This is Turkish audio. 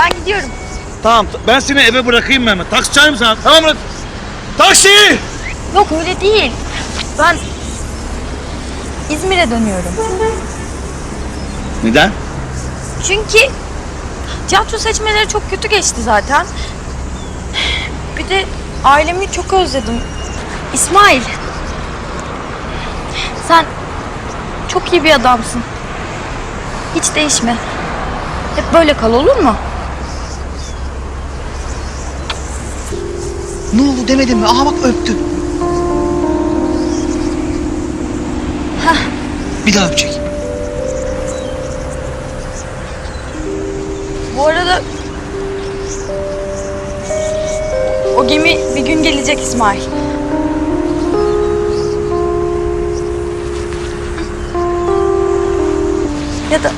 Ben gidiyorum. Tamam ben seni eve bırakayım mı hemen. Taksi çağırayım sana. Tamam mı? Taksi! Yok öyle değil. Ben İzmir'e dönüyorum. Neden? Çünkü tiyatro seçmeleri çok kötü geçti zaten. Bir de ailemi çok özledim. İsmail. Sen çok iyi bir adamsın. Hiç değişme. Hep böyle kal olur mu? Ne oldu demedim mi? Aha bak öptü. Bir daha öpecek. Bu arada o gemi bir gün gelecek İsmail. Ya da